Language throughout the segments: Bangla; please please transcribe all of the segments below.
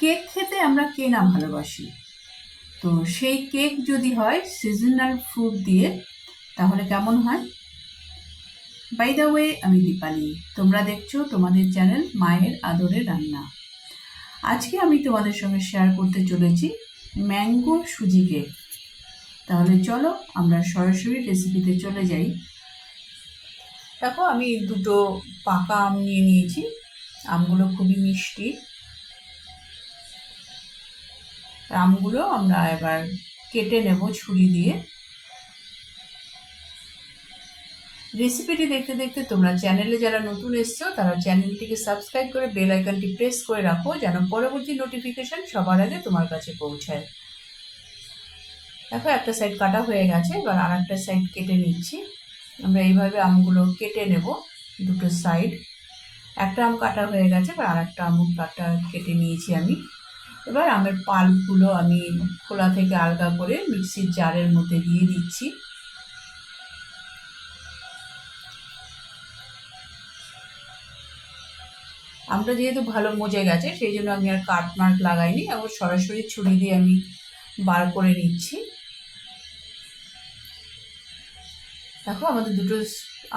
কেক খেতে আমরা কে না ভালোবাসি। তো সেই কেক যদি হয় সিজনাল ফ্রুট দিয়ে, তাহলে কেমন হয়? বাই দ্য ওয়ে আমি দীপালি। তোমরা দেখছ তোমাদের চ্যানেল মায়ের আদরের রান্না। আজকে আমি তোমাদের সঙ্গে শেয়ার করতে চলেছি ম্যাঙ্গো সুজি কেক। তাহলে চলো আমরা সরাসরি রেসিপিতে চলে যাই। দেখো আমি দুটো পাকা আম নিয়ে নিয়েছি। আমগুলো খুবই মিষ্টি। আমগুলো আমরা এবার কেটে নেব ছুরি দিয়ে। রেসিপিটি দেখতে দেখতে তোমরা চ্যানেলে যারা নতুন এসছো, তারা চ্যানেলটিকে সাবস্ক্রাইব করে বেল আইকনটি প্রেস করে রাখো, যেন পরবর্তী নোটিফিকেশান সবার আগে তোমার কাছে পৌঁছায়। দেখো, একটা সাইড কাটা হয়ে গেছে, এবার আর একটা সাইড কেটে নিচ্ছি। আমরা এইভাবে আমগুলো কেটে নেব দুটো সাইড একটা আম কাটা হয়ে গেছে, এবার আর একটা আম কাটা কেটে নিয়েছি আমি। এবার আমের পাল্পগুলো আমি খোলা থেকে আলগা করে মিক্সির জারের মধ্যে দিয়ে দিচ্ছি। আমটা যেহেতু ভালো মজে গেছে, সেই জন্য আমি আর কাট মার্ক লাগাইনি এবং সরাসরি ছুরি দিয়ে আমি বার করে নিচ্ছি। দেখো আমাদের দুটো,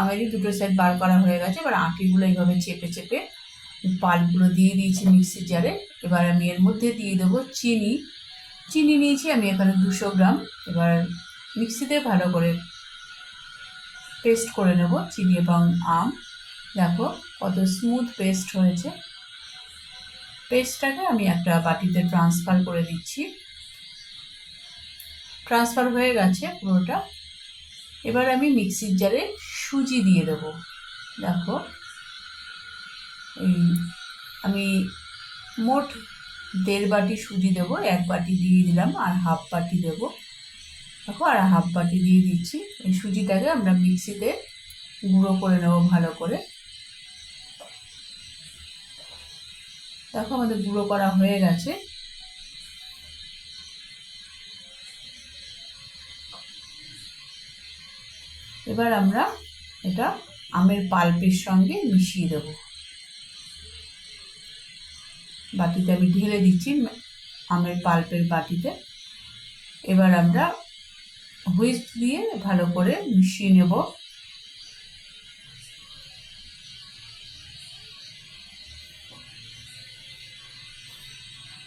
আমেরই দুটো সাইড বার করা হয়ে গেছে, এবার আঁটিগুলো এইভাবে চেপে চেপে পাল্পগুলো দিয়ে দিয়েছি মিক্সির জারে। এবার আমি এর মধ্যে দিয়ে দেবো চিনি। চিনি নিয়েছি আমি এখানে দুশো গ্রাম। এবার মিক্সিতে ভালো করে পেস্ট করে নেব চিনি এবং আম। দেখো কত স্মুথ পেস্ট হয়েছে। পেস্টটাকে আমি একটা বাটিতে ট্রান্সফার করে দিচ্ছি। ট্রান্সফার হয়ে গেছে পুরোটা। এবার আমি মিক্সির জারে সুজি দিয়ে দেবো। দেখো এই, আমি মোট দেড় বাটি সুজি দেবো, এক বাটি দিয়ে দিলাম, আর হাফ বাটি দেবো। দেখো, আর হাফ বাটি দিয়ে দিচ্ছি। এই সুজিটাকে আমরা মিক্সিতে গুঁড়ো করে নেব ভালো করে। দেখো, আমাদের গুঁড়ো করা হয়ে গেছে। এবার আমরা এটা আমের পাল্পের সঙ্গে মিশিয়ে দেব। বাটিতে আমি ঢেলে দিচ্ছি আমের পাল্পের বাটিতে। এবার আমরা হুইস্ক দিয়ে ভালো করে মিশিয়ে নেব।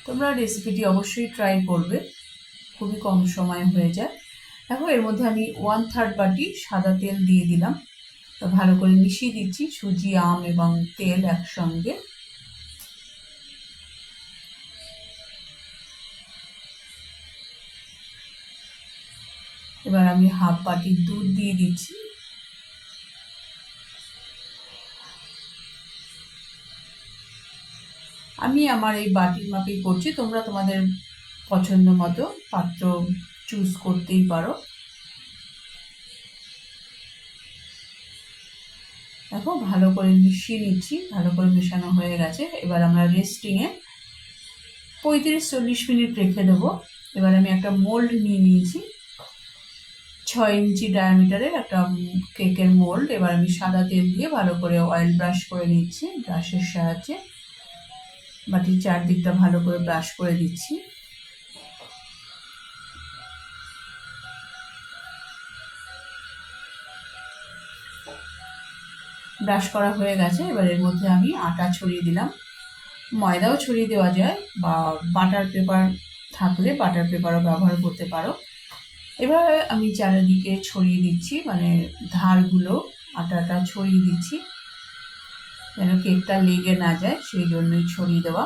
তোমরা রেসিপিটি অবশ্যই ট্রাই করবে, খুবই কম সময় হয়ে যায়। দেখো, এর মধ্যে আমি ওয়ান থার্ড বাটি সাদা তেল দিয়ে দিলাম। তো ভালো করে মিশিয়ে দিচ্ছি সুজি, আম এবং তেল একসঙ্গে। এবার আমি হাফ বাটি দুধ দিয়ে দিচ্ছি। আমি আমার এই বাটির মাপেই করছি, তোমরা তোমাদের পছন্দ মতো পাত্র চুজ করতেই পারো। দেখো, ভালো করে মিশিয়ে নিচ্ছি, ভালো করে মেশানো হয়ে গেছে। এবার আমরা রেস্টিংয়ে পঁয়ত্রিশ চল্লিশ মিনিট রেখে দেবো। এবার আমি একটা মোল্ড নিয়ে নিয়েছি। ছয় ইঞ্চি ডায়ামিটারের একটা কেকের মোল্ড এবার আমি সাদা তেল দিয়ে ভালো করে অয়েল ব্রাশ করে নিচ্ছি ব্রাশের সাহায্যে। বাটির চারদিকটা ভালো করে ব্রাশ করে দিচ্ছি। ব্রাশ করা হয়ে গেছে। এবার এর মধ্যে আমি আটা ছড়িয়ে দিলাম। ময়দাও ছড়িয়ে দেওয়া যায়, বা বাটার পেপার থাকলে বাটার পেপারও ব্যবহার করতে পারো। এবার আমি চারিদিকে ছড়িয়ে দিচ্ছি মানে ধারগুলো, আটাটা ছড়িয়ে দিচ্ছি। যেন কেকটা লেগে না যায়, সেই জন্যই ছড়িয়ে দেওয়া।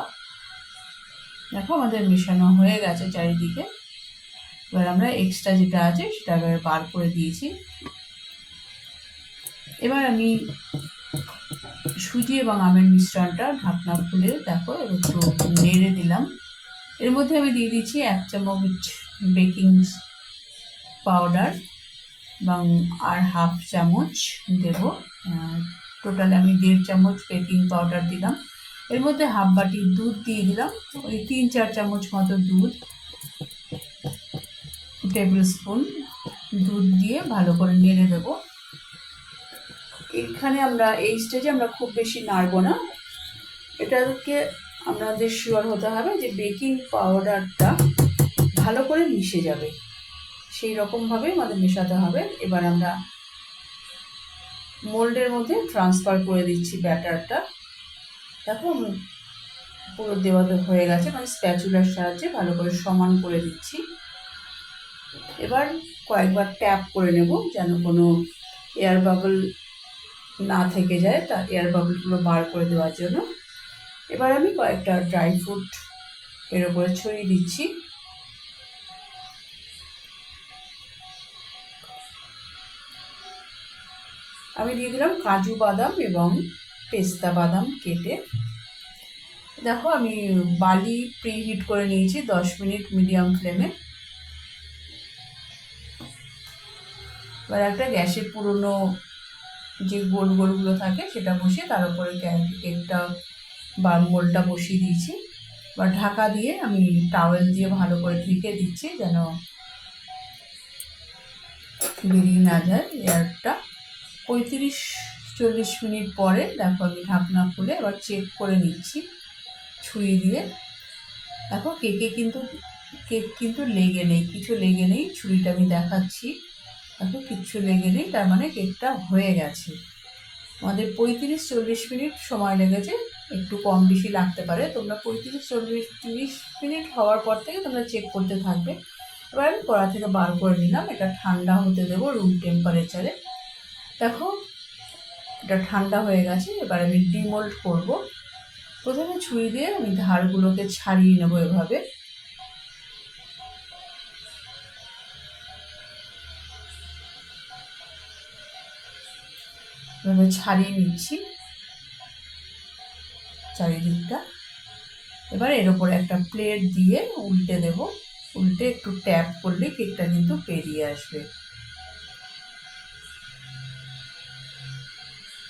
দেখো আমাদের মেশানো হয়ে গেছে চারিদিকে। এবার আমরা এক্সট্রা যেটা আছে, সেটা এবার বার করে দিয়েছি। এবার আমি সুজি এবং আমের মিশ্রণটা ঢাকনা খুলে দেখো একটু নেড়ে দিলাম। এর মধ্যে আমি দিয়ে দিচ্ছি এক চামচ বেকিং পাউডার এবং আর হাফ চামচ দেব। টোটাল আমি দেড় চামচ বেকিং পাউডার দিলাম। এর মধ্যে হাফ বাটি দুধ দিয়ে দিলাম। ওই তিন চার চামচ মতো দুধ টেবিল স্পুন দুধ দিয়ে ভালো করে নেড়ে দেবো। এখানে আমরা, এই স্টেজে আমরা খুব বেশি নাড়বো না। এটাকে আপনাদের শিওর হতে হবে যে বেকিং পাউডারটা ভালো করে মিশে যাবে। সেই রকমভাবে আমাদের মেশাতে হবে। এবার আমরা মোল্ডের মধ্যে ট্রান্সফার করে দিচ্ছি ব্যাটারটা। দেখো পুরো দেওয়াতে হয়ে গেছে মানে স্প্যাচুলার সাহায্যে ভালো করে সমান করে দিচ্ছি। এবার কয়েকবার ট্যাপ করে নেব যেন কোনো এয়ার বাবল না থেকে যায়, তা এয়ার বাবলগুলো বার করে দেওয়ার জন্য। এবার আমি কয়েকটা ড্রাই ফ্রুট এর উপরে ছড়িয়ে দিচ্ছি। আমি দিয়ে দিলাম কাজু বাদাম এবং পেস্তা বাদাম কেটে। দেখো আমি বালি প্রিহিট করে নিয়েছি দশ মিনিট মিডিয়াম ফ্লেমে এবার একটা গ্যাসে পুরনো যে গোল গোলগুলো থাকে সেটা বসিয়ে তার উপরে কেকটা বা মোলটা বসিয়ে দিয়েছি। বা ঢাকা দিয়ে আমি টাওয়েল দিয়ে ভালো করে ঢেকে দিচ্ছি যেন বেরিয়ে না যায় এয়ারটা পঁয়ত্রিশ চল্লিশ মিনিট পরে দেখো আমি ঢাকনা খুলে এবার চেক করে নিচ্ছি, ছুঁয়ে দিয়ে। দেখো কেকে কিন্তু কেক কিন্তু লেগে নেই, কিছু লেগে নেই, ছুরিটা আমি দেখাচ্ছি। দেখো কিচ্ছু লেগে নেই, তার মানে কেকটা হয়ে গেছে। আমাদের পঁয়ত্রিশ চল্লিশ মিনিট সময় লেগেছে, একটু কম বেশি লাগতে পারে। তোমরা পঁয়ত্রিশ চল্লিশ তিরিশ মিনিট হওয়ার পর থেকে তোমরা চেক করতে থাকবে। এবার আমি কড়া থেকে বার করে নিলাম, এটা ঠান্ডা হতে দেবো রুম টেম্পারেচারে এটা ঠান্ডা হয়ে গেছে, এবার আমি ডিমোল্ড করব। প্রথমে ছুরি দিয়ে আমি ধারগুলোকে ছাড়িয়ে নেব এভাবে। এভাবে ছাড়িয়ে নিচ্ছি চারিদিকটা। এবার এর ওপরে একটা প্লেট দিয়ে উল্টে দেব। উল্টে একটু ট্যাপ করলে কেকটা কিন্তু বেরিয়ে আসবে।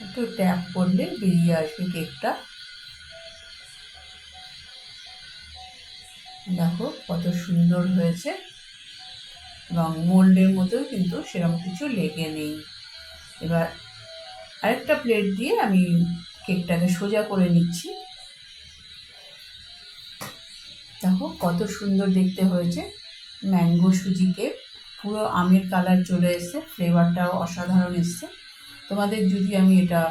একটু ট্যাপ করলে বেরিয়ে আসবে কেকটা দেখো কত সুন্দর হয়েছে। এবং মোল্ডের মতো কিন্তু সেরকম কিছু লেগে নেই। এবার আরেকটা প্লেট দিয়ে আমি কেকটাকে সোজা করে নিচ্ছি। দেখো কত সুন্দর দেখতে হয়েছে। ম্যাঙ্গো সুজি কেক পুরো আমের কালার চলে এসছে ফ্লেভারটাও অসাধারণ এসছে। তোমাদের যদি আমি এটা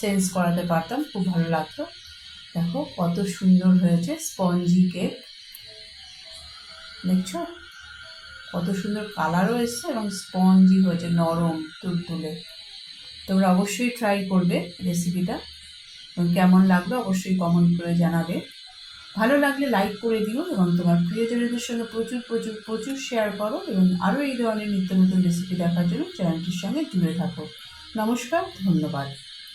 সেন্স করাতে পারতাম, খুব ভালো লাগতো। দেখো কত সুন্দর হয়েছে স্পঞ্জি কেক দেখছ? কত সুন্দর কালারও এসছে এবং স্পঞ্জি হয়েছে, নরম, তুলতুলে। তোমরা অবশ্যই ট্রাই করবে রেসিপিটা কেমন লাগল অবশ্যই কমেন্ট করে জানাবে। ভালো লাগলে লাইক করে দিও এবং তোমার প্রিয়জনদের সঙ্গে প্রচুর প্রচুর প্রচুর শেয়ার করো এবং আরও এই ধরনের নিত্য নতুন রেসিপি দেখার জন্য চ্যানেলটির সঙ্গে জুড়ে থাকো। নমস্কার, ধন্যবাদ।